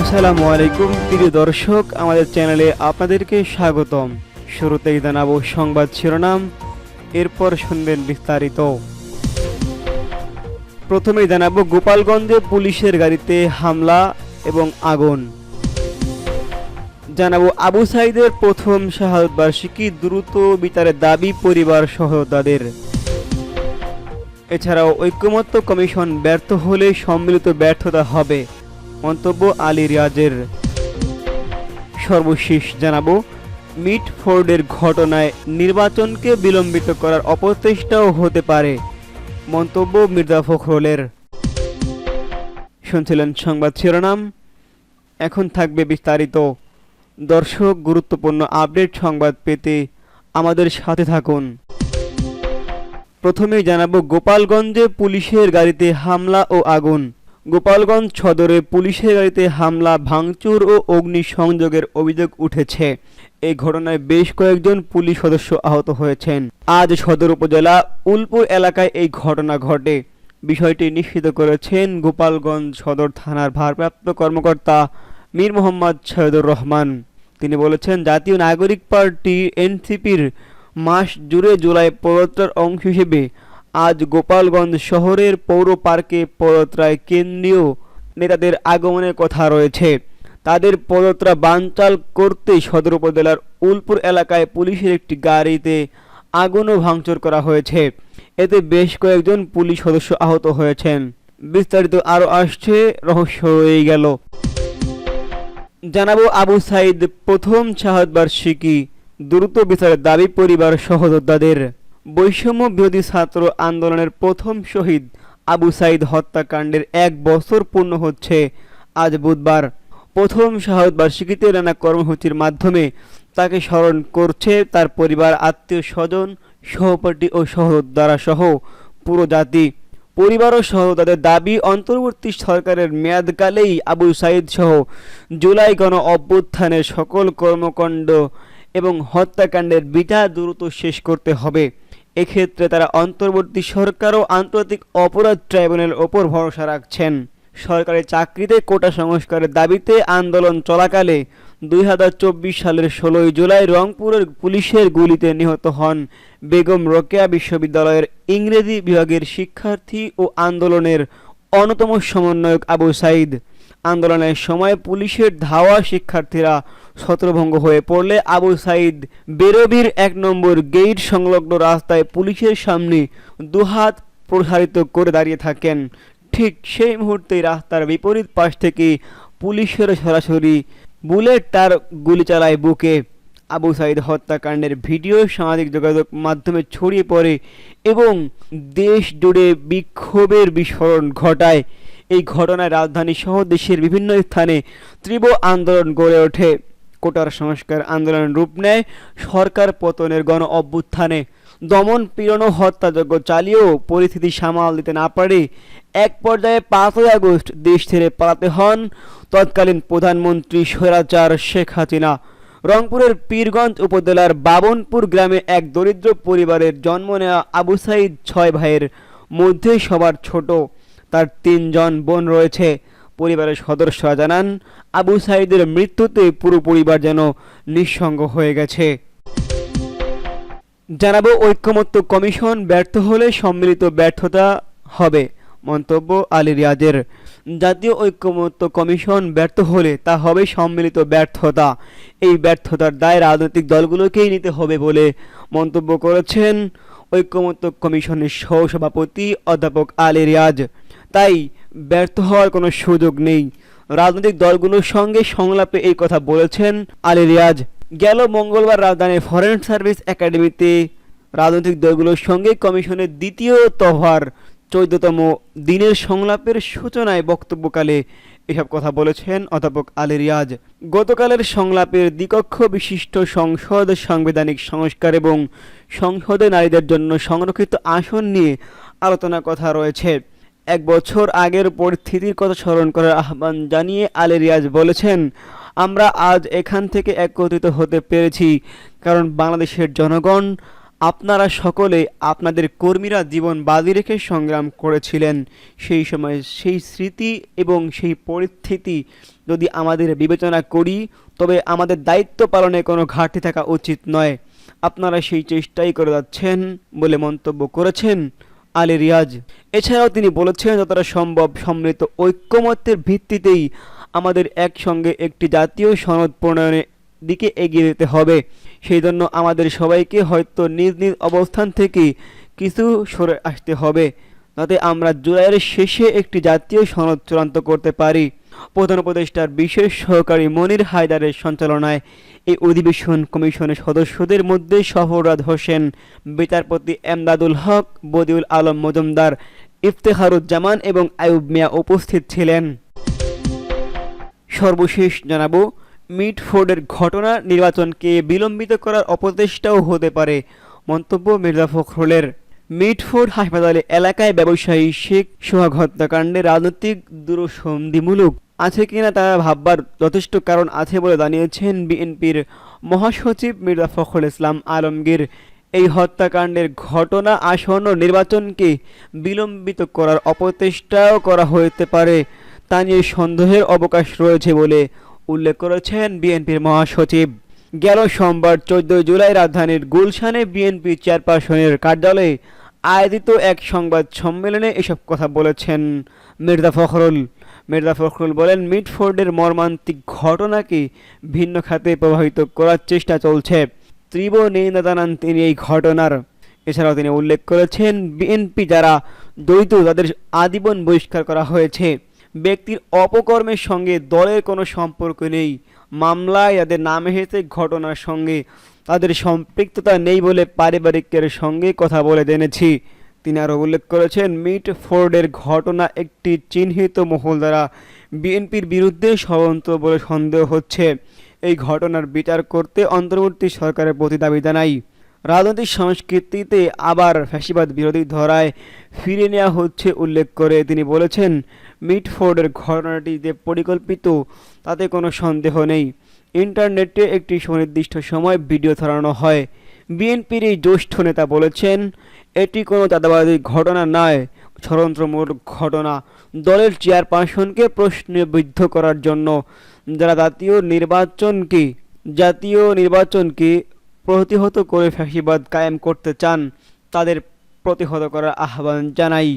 আসসালামু আলাইকুম, প্রিয় দর্শক, আমাদের চ্যানেলে আপনাদেরকে স্বাগতম। শুরুতেই জানাব সংবাদ শিরোনাম, এরপর শুনবেন বিস্তারিত। প্রথমেই জানাব গোপালগঞ্জে পুলিশের গাড়িতে হামলা এবং আগুন। জানাব আবু সাইদের প্রথম শাহাদত বার্ষিকী দ্রুত বিচারের দাবি পরিবার সহ তাদের। এছাড়াও ঐক্যমত্য কমিশন ব্যর্থ হলে সম্মিলিত ব্যর্থতা হবে। মন্তব্য আলী রিয়াজের। সর্বশেষ জানাব, মিটফোর্ডের ঘটনায় নির্বাচনকে বিলম্বিত করার অপচেষ্টাও হতে পারে, মন্তব্য মির্জা ফখরুলের। শুনছিলেন সংবাদ শিরোনাম, এখন থাকবে বিস্তারিত। দর্শক, গুরুত্বপূর্ণ আপডেট সংবাদ পেতে আমাদের সাথে থাকুন। প্রথমেই জানাব, গোপালগঞ্জে পুলিশের গাড়িতে হামলা ও আগুন। গোপালগঞ্জ সদরে পুলিশের গাড়িতে হামলা, ভাঙচুর ও অগ্নিসংযোগের অভিযোগ উঠেছে। এই ঘটনায় বেশ কয়েকজন পুলিশ সদস্য আহত হয়েছেন। আজ সদর উপজেলা উলপুর এলাকায় এই ঘটনা ঘটে। বিষয়টি নিশ্চিত করেছেন গোপালগঞ্জ সদর থানার ভারপ্রাপ্ত কর্মকর্তা মীর মোহাম্মদ সৈয়দুর রহমান। তিনি বলেছেন, জাতীয় নাগরিক পার্টি এনসিপির মাস জুড়ে জুলাই পদযাত্রার অংশ হিসেবে আজ গোপালগঞ্জ শহরের পৌর পার্কে পদত্রায় কেন্দ্রীয় নেতাদের আগমনের কথা রয়েছে। তাদের পদত্রা বানচাল করতে সদর উপজেলার উলপুর এলাকায় পুলিশের একটি গাড়িতে আগুন ও ভাঙচুর করা হয়েছে। এতে বেশ কয়েকজন পুলিশ সদস্য আহত হয়েছেন। বিস্তারিত আরও আসছে, রহস্য রয়ে গেল। জানাব আবু সাইদ প্রথম শাহাদ বার্ষিকী। দ্রুত বিচারের দাবি পরিবার সহযোদ্ধাদের বৈষম্য বিরোধী ছাত্র আন্দোলনের প্রথম শহীদ আবু সাইদ হত্যাকাণ্ডের এক বছর পূর্ণ হচ্ছে আজ বুধবার। প্রথম শাহাদ বার্ষিকীতে নানা কর্মসূচির মাধ্যমে তাকে স্মরণ করছে তার পরিবার, আত্মীয় স্বজন, সহপাঠী ও সহযোদ্ধারা সহ পুরো জাতি। পরিবার ও সহ তাদের দাবি, অন্তর্বর্তী সরকারের মেয়াদকালেই আবু সাইদ সহ জুলাই গণ অভ্যুত্থানের সকল কর্মকাণ্ড এবং হত্যাকাণ্ডের বিচার দ্রুত শেষ করতে হবে। এক্ষেত্রে তারা অন্তর্বর্তী সরকার ও আন্তর্জাতিক অপরাধ ট্রাইব্যুনালের ওপর ভরসা রাখছেন। সরকারি চাকরিতে কোটা সংস্কারের দাবিতে আন্দোলন চলাকালে দুই হাজার চব্বিশ সালের ষোলোই জুলাই রংপুরের পুলিশের গুলিতে নিহত হন বেগম রোকেয়া বিশ্ববিদ্যালয়ের ইংরেজি বিভাগের শিক্ষার্থী ও আন্দোলনের অন্যতম সমন্বয়ক আবু সাইদ আন্দোলনের সময় পুলিশের ধাওয়া শিক্ষার্থীরা ছত্রভঙ্গ হয়ে পড়লে আবু সাইদ বেরবির এক নম্বর গেট সংলগ্ন রাস্তায় পুলিশের সামনে দুহাত প্রসারিত করে দাঁড়িয়ে থাকেন। ঠিক সেই মুহূর্তেই রাস্তার বিপরীত পাশ থেকে পুলিশের সরাসরি বুলেট তার গুলি চালায় বুকে। আবু সাইদ হত্যাকাণ্ডের ভিডিও, সামাজিক যোগাযোগ মাধ্যমে ছড়িয়ে পড়ে এবং দেশ জুড়ে বিক্ষোভের বিস্ফোরণ ঘটায়। এই ঘটনায় রাজধানী সহ দেশের বিভিন্ন স্থানে তীব্র আন্দোলন গড়ে ওঠে। কোটার সংস্কার আন্দোলন রূপ নেয় সরকার পতনের গণ অভ্যুত্থানে। দমন, পীড়ন হত্যাযজ্ঞ চালিয়েও পরিস্থিতি সামাল দিতে না পারে। এক পর্যায়ে পাঁচই আগস্ট দেশ ছেড়ে পালাতে হন তৎকালীন প্রধানমন্ত্রী স্বৈরাচার শেখ হাসিনা। রংপুরের পীরগঞ্জ উপজেলার বাবনপুর গ্রামে এক দরিদ্র পরিবারের জন্ম নেওয়া আবু সাইদ ছয় ভাইয়ের মধ্যে সবার ছোট। তার তিনজন বোন রয়েছে। পরিবারের সদস্যরা জানান, আবু সাইদের মৃত্যুতে পুরো পরিবার যেন নিঃসঙ্গ হয়ে গেছে। জানাব, ঐক্যমত্য কমিশন ব্যর্থ হলে সম্মিলিত ব্যর্থতা হবে। মন্তব্য আলী রিয়াজের। জাতীয় ঐক্যমত্য কমিশন ব্যর্থ হলে তা হবে সম্মিলিত ব্যর্থতা। এই ব্যর্থতার দায় রাজনৈতিক দলগুলোকেই নিতে হবে বলে মন্তব্য করেছেন ঐক্যমত্য কমিশনের সহসভাপতি অধ্যাপক আলী রিয়াজ। তাই ব্যর্থ হওয়ার কোনো সুযোগ নেই। রাজনৈতিক দলগুলোর সঙ্গে সংলাপে এই কথা বলেছেন আলী রিয়াজ। গেল মঙ্গলবার রাজধানীর ফরেন সার্ভিস একাডেমিতে রাজনৈতিক দলগুলোর সঙ্গে কমিশনের দ্বিতীয় তফার চৌদ্দতম দিনের সংলাপের সূচনায় বক্তব্যকালে এসব কথা বলেছেন অধ্যাপক আলী রিয়াজ। গতকালের সংলাপের দ্বিকক্ষ বিশিষ্ট সংসদ সাংবিধানিক সংস্কার এবং সংসদে নারীদের জন্য সংরক্ষিত আসন নিয়ে আলোচনা কথা রয়েছে। এক বছর আগের পরিস্থিতির কথা স্মরণ করার আহ্বান জানিয়ে আলী রিয়াজ বলেছেন, আমরা আজ এখান থেকে একত্রিত হতে পেরেছি, কারণ বাংলাদেশের জনগণ আপনারা সকলে আপনাদের কর্মীরা জীবন বাজি রেখে সংগ্রাম করেছিলেন। সেই সময় সেই স্মৃতি এবং সেই পরিস্থিতি যদি আমাদের বিবেচনা করি, তবে আমাদের দায়িত্ব পালনে কোনো ঘাটতি থাকা উচিত নয়। আপনারা সেই চেষ্টাই করে যাচ্ছেন বলে মন্তব্য করেছেন আলী রিয়াজ। এছাড়াও তিনি বলেছেন, যতটা সম্ভব সম্মিলিত ঐক্যমত্যের ভিত্তিতেই আমাদের একসঙ্গে একটি জাতীয় সনদ প্রণয়নের দিকে এগিয়ে যেতে হবে। সেই জন্য আমাদের সবাইকে হয়তো নিজ নিজ অবস্থান থেকে কিছু সরে আসতে হবে, যাতে আমরা জুলাইয়ের শেষে একটি জাতীয় সনদ চূড়ান্ত করতে পারি। প্রধান উপদেষ্টার বিশেষ সহকারী মনির হায়দারের সঞ্চালনায় এই অধিবেশন কমিশনের সদস্যদের মধ্যে সফররাজ হোসেন, বিচারপতি এমদাদুল হক, বদিউল আলম মজুমদার, ইফতেখারুজ্জামান এবং আয়ুব মিয়া উপস্থিত ছিলেন। সর্বশেষ জানাব মিটফোর্ডের ঘটনা নির্বাচনকে বিলম্বিত করার অপচেষ্টাও হতে পারে, মন্তব্য মির্জা ফখরুলের। মিটফোর্ড হাসপাতালে এলাকায় ব্যবসায়ী শেখ সোহাগ হত্যাকাণ্ডে রাজনৈতিক দূরসন্ধিমূলক আছে কিনা তা ভাববার যথেষ্ট কারণ আছে বলে জানিয়েছেন বিএনপির মহাসচিব মির্জা ফখরুল ইসলাম আলমগীর। এই হত্যাকাণ্ডের ঘটনা আসন্ন নির্বাচনকে বিলম্বিত করার অপচেষ্টাও করা হতে পারে, তা নিয়ে সন্দেহের অবকাশ রয়েছে বলে উল্লেখ করেছেন বিএনপির মহাসচিব। গেল সোমবার চোদ্দ জুলাই রাজধানীর গুলশানে বিএনপি চেয়ারপারসনের কার্যালয়ে আয়োজিত এক সংবাদ সম্মেলনে এসব কথা বলেছেন মির্জা ফখরুল। মির্জা ফখরুল বলেন মিটফোর্ডের মর্মান্তিক ঘটনাকে ভিন্ন খাতে প্রভাবিত করার চেষ্টা চলছে। তীব্র নিন্দা জানান তিনি এই ঘটনার। এছাড়াও তিনি উল্লেখ করেছেন, বিএনপি যারা দ্বৈত তাদের আজীবন বহিষ্কার করা হয়েছে। ব্যক্তির অপকর্মের সঙ্গে দলের কোনো সম্পর্ক নেই। মামলায় তাদের নাম এসেছে ঘটনার সঙ্গে, তাদের সম্পৃক্ততা নেই বলে পারিবারিকের সঙ্গে কথা বলে জেনেছি। তিনি আরও উল্লেখ করেছেন, মিট ফোর্ডের ঘটনা একটি চিহ্নিত মহল দ্বারা বিএনপির বিরুদ্ধে ষড়যন্ত্র বলে সন্দেহ হচ্ছে। এই ঘটনার বিচার করতে অন্তর্বর্তী সরকারের প্রতি দাবি জানাই। রাজনৈতিক সংস্কৃতিতে আবার ফ্যাসিবাদ বিরোধী ধরায় ফিরে নেওয়া হচ্ছে উল্লেখ করে তিনি বলেছেন, মিটফোর্ডের ঘটনাটি যে পরিকল্পিত, তাতে কোনো সন্দেহ নেই। ইন্টারনেটে একটি সুনির্দিষ্ট সময় ভিডিও ছড়ানো হয়। বিএনপির এই জ্যেষ্ঠ নেতা বলেছেন, এটি কোনো চাঁদাবাদী ঘটনা নয়, ষড়যন্ত্রমূলক ঘটনা। দলের চেয়ারপারসনকে প্রশ্নবিদ্ধ করার জন্য, যারা জাতীয় নির্বাচনকে জাতীয় নির্বাচনকে প্রতিহত করে ফ্যাসিবাদ কায়েম করতে চান তাদের প্রতিহত করার আহ্বান জানাই।